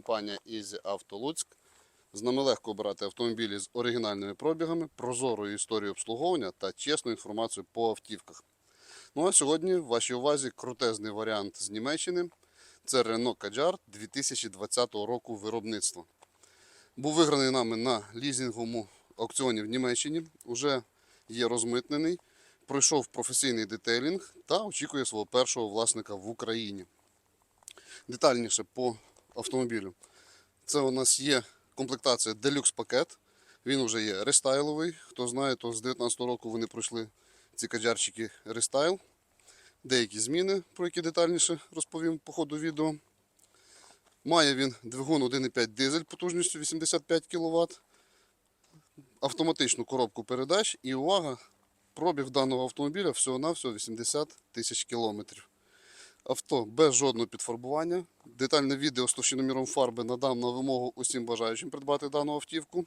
компанія Easy Auto Луцьк. З нами легко обирати автомобілі з оригінальними пробігами, прозорою історією обслуговування та чесною інформацією по автівках. Ну а сьогодні в вашій увазі крутезний варіант з Німеччини. Це Renault Kadjar 2020 року виробництва. Був виграний нами на лізинговому аукціоні в Німеччині. Уже є розмитнений, пройшов професійний детейлінг та очікує свого першого власника в Україні. Детальніше по автомобілю. Це у нас є комплектація Deluxe пакет. Він вже є рестайловий. Хто знає, то з 2019 року вони пройшли ці каджарчики рестайл. Деякі зміни, про які детальніше розповім по ходу відео. Має він двигун 1,5 дизель потужністю 85 кВт, автоматичну коробку передач і увага, пробіг даного автомобіля всього-навсього 80 тисяч кілометрів. Авто без жодного підфарбування. Детальне відео з товщиноміром фарби надам на вимогу усім бажаючим придбати дану автівку.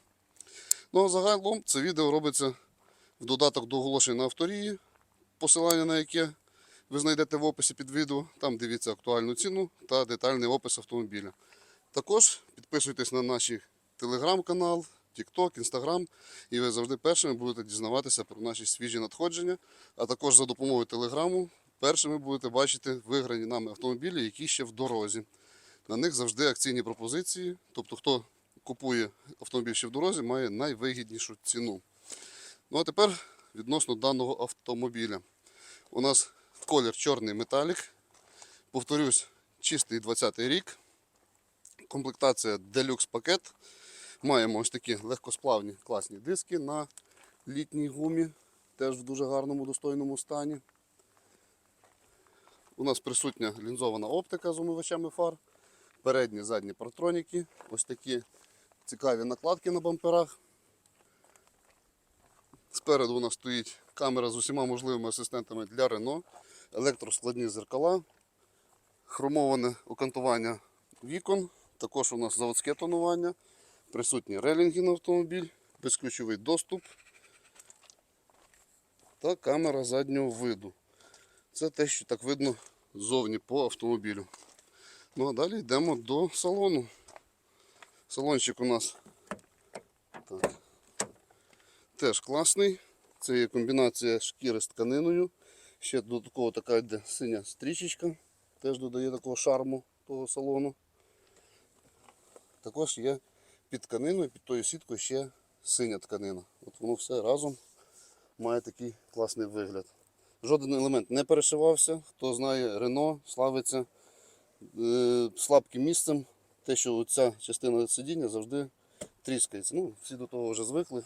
Ну а загалом це відео робиться в додаток до оголошень на авторії, посилання на яке ви знайдете в описі під відео. Там дивіться актуальну ціну та детальний опис автомобіля. Також підписуйтесь на наш телеграм-канал, TikTok, Instagram, і ви завжди першими будете дізнаватися про наші свіжі надходження. А також за допомогою телеграму першими будете бачити виграні нами автомобілі, які ще в дорозі. На них завжди акційні пропозиції. Тобто, хто купує автомобіль ще в дорозі, має найвигіднішу ціну. Ну а тепер відносно даного автомобіля. У нас колір чорний металік. Повторюсь, чистий 20-й рік. Комплектація Deluxe пакет. Маємо ось такі легкосплавні класні диски на літній гумі, теж в дуже гарному достойному стані. У нас присутня лінзована оптика з умивачами фар, передні задні партроніки, ось такі цікаві накладки на бамперах. Спереду у нас стоїть камера з усіма можливими асистентами для Renault, електроскладні зеркала, хромоване окантування вікон, також у нас заводське тонування, присутні релінги на автомобіль, безключовий доступ та камера заднього виду. Це те, що так видно ззовні по автомобілю. Ну а далі йдемо до салону. Салончик у нас так, теж класний. Це є комбінація шкіри з тканиною. Ще додатково така йде синя стрічечка, теж додає такого шарму того салону. Також є під тканиною, під тою сіткою ще синя тканина. От воно все разом має такий класний вигляд. Жоден елемент не перешивався. Хто знає, Рено славиться е, слабким місцем. Те, що ця частина сидіння завжди тріскається. Ну, всі до того вже звикли,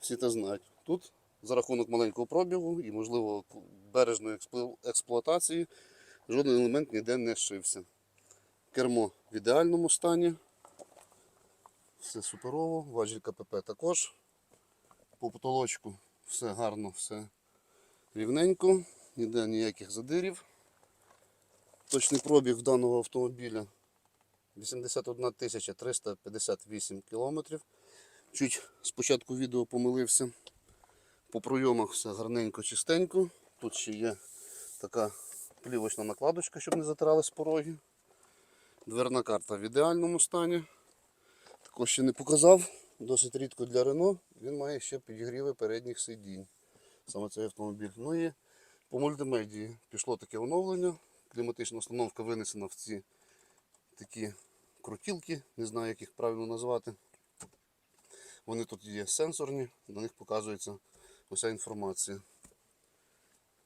всі це знають. Тут за рахунок маленького пробігу і, можливо, бережної експлуатації жоден елемент ніде не шився. Кермо в ідеальному стані. Все суперово, важіль КПП також. По потолочку все гарно, все рівненько, ніде ніяких задирів. Точний пробіг даного автомобіля 81 358 кілометрів. Чуть спочатку відео помилився. По пройомах все гарненько, чистенько. Тут ще є така плівочна накладочка, щоб не затирались пороги. Дверна карта в ідеальному стані. Також ще не показав. Досить рідко для Рено. Він має ще підігріви передніх сидінь. Саме цей автомобіль. Ну і по мультимедії пішло таке оновлення. Кліматична установка винесена в ці такі крутілки, не знаю, як їх правильно назвати. Вони тут є сенсорні, на них показується уся інформація.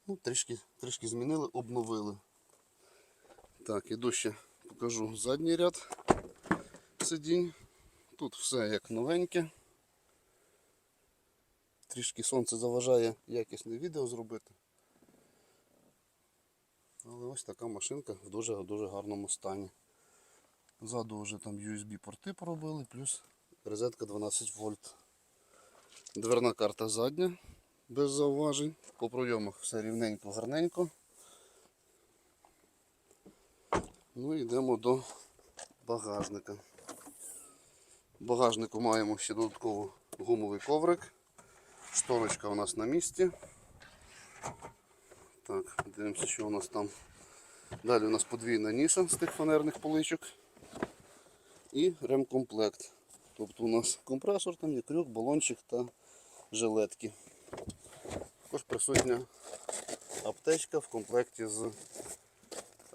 Ну, трішки, трішки змінили, обновили. Так, іду ще покажу задній ряд сидінь. Тут все як новеньке. Трішки сонце заважає якісне відео зробити. Але ось така машинка в дуже-дуже гарному стані. Ззаду вже там USB порти поробили, плюс розетка 12 вольт. Дверна карта задня, без зауважень. По пройомах все рівненько, гарненько. Ну і йдемо до багажника. В багажнику маємо ще додатково гумовий коврик. Шторочка у нас на місці. Так, дивимося, що у нас там. Далі у нас подвійна ніша з тих фанерних поличок. і ремкомплект. Тобто у нас компресор, там є крюк, балончик та жилетки. Також присутня аптечка в комплекті з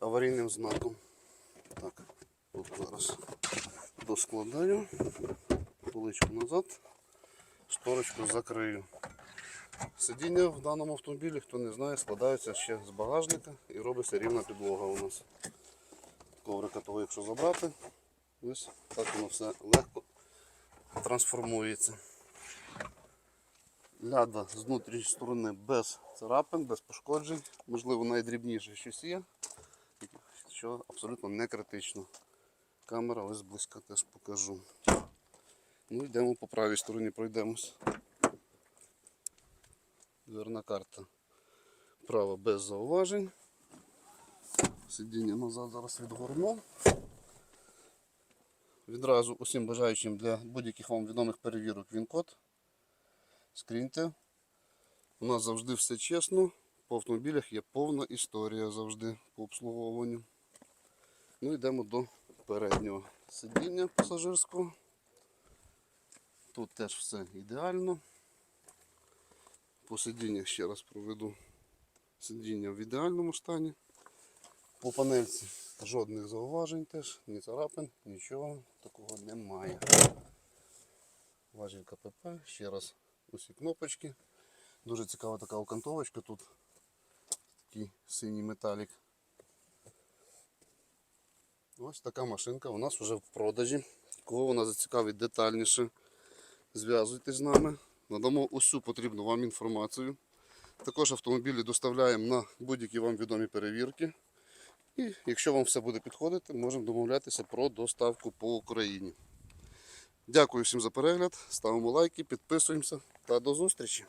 аварійним знаком. Так, тут зараз доскладаю, поличку назад, шторочку закрию. Сидіння в даному автомобілі, хто не знає, складаються ще з багажника і робиться рівна підлога у нас. Коврика того, якщо забрати, ось так воно все легко трансформується. Ляда з внутрішньої сторони без царапин, без пошкоджень, можливо найдрібніше щось є, що абсолютно не критично. Камера ось зблизька теж покажу. Ну, йдемо по правій стороні, пройдемось. Дверна карта права без зауважень. Сидіння назад зараз відгорну. Відразу усім бажаючим для будь-яких вам відомих перевірок він-код. Скріньте. У нас завжди все чесно. По автомобілях є повна історія завжди по обслуговуванню. Ну йдемо до переднього сидіння пасажирського. Тут теж все ідеально. По сидіннях ще раз проведу сидіння в ідеальному стані. По панельці жодних зауважень теж, ні царапин, нічого такого немає. Важіль КПП, ще раз усі кнопочки. Дуже цікава така окантовочка тут. Такий синій металік. Ось така машинка у нас вже в продажі. Кого вона зацікавить детальніше, зв'язуйтесь з нами. Надамо усю потрібну вам інформацію. Також автомобілі доставляємо на будь-які вам відомі перевірки. І якщо вам все буде підходити, можемо домовлятися про доставку по Україні. Дякую всім за перегляд, ставимо лайки, підписуємося та до зустрічі!